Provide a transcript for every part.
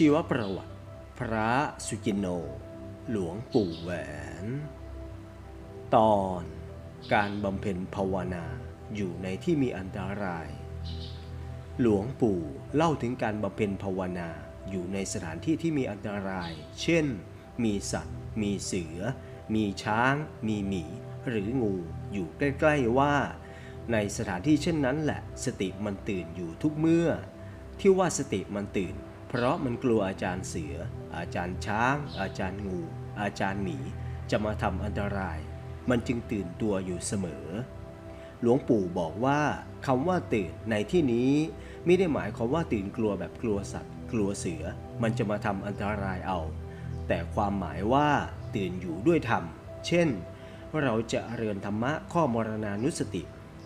ชีวประวัติ พระสุจินโน หลวงปู่แหวน ตอนการบำเพ็ญภาวนาอยู่ในที่มีอันตราย หลวงปู่เล่าถึงการบำเพ็ญภาวนาอยู่ในสถานที่ที่มีอันตราย เช่น มีสัตว์ มีเสือ มีช้าง มีหมี หรืองูอยู่ใกล้ๆว่า ในสถานที่เช่นนั้นแหละ สติมันตื่นอยู่ทุกเมื่อ ที่ว่าสติมันตื่น เพราะมันกลัวอาจารย์เสือ อาจารย์ช้าง อาจารย์งู อาจารย์หมี จะมาทำอันตราย มันจึงตื่นตัวอยู่เสมอ หลวงปู่บอกว่าคำว่าตื่นในที่นี้ไม่ได้หมายความว่าตื่นกลัวแบบกลัวสัตว์ กลัวเสือ มันจะมาทำอันตรายเอา แต่ความหมายว่าตื่นอยู่ด้วยธรรม เช่น เราจะเรียนธรรมะข้อมรณานุสติ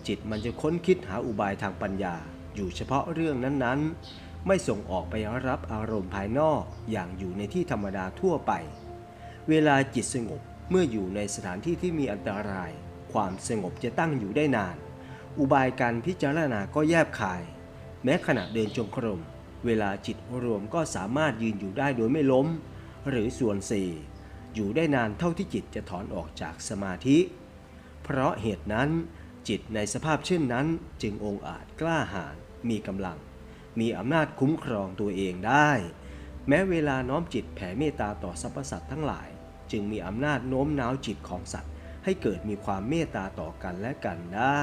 จิตมันจะค้นคิดหาอุบายทางปัญญา อยู่เฉพาะเรื่องนั้นๆ ไม่ส่งออกไปรับอารมณ์ภายนอกอย่างอยู่ในที่ธรรมดาทั่วไป เวลาจิตสงบเมื่ออยู่ในสถานที่ที่มีอันตราย ความสงบจะตั้งอยู่ได้นาน อุบายการพิจารณาก็แยบคาย แม้ขณะเดินจงกรมเวลาจิตรวมก็สามารถยืนอยู่ได้โดยไม่ล้ม หรือส่วนสี่อยู่ได้นานเท่าที่จิตจะถอนออกจากสมาธิ เพราะเหตุนั้นจิตในสภาพเช่นนั้นจึงองอาจกล้าหาญมีกำลัง มีอำนาจคุ้มครองตัวเองได้ แม้เวลาน้อมจิตแผ่เมตตาต่อสรรพสัตว์ทั้งหลาย จึงมีอำนาจโน้มน้าวจิตของสัตว์ ให้เกิดมีความเมตตาต่อกันและกันได้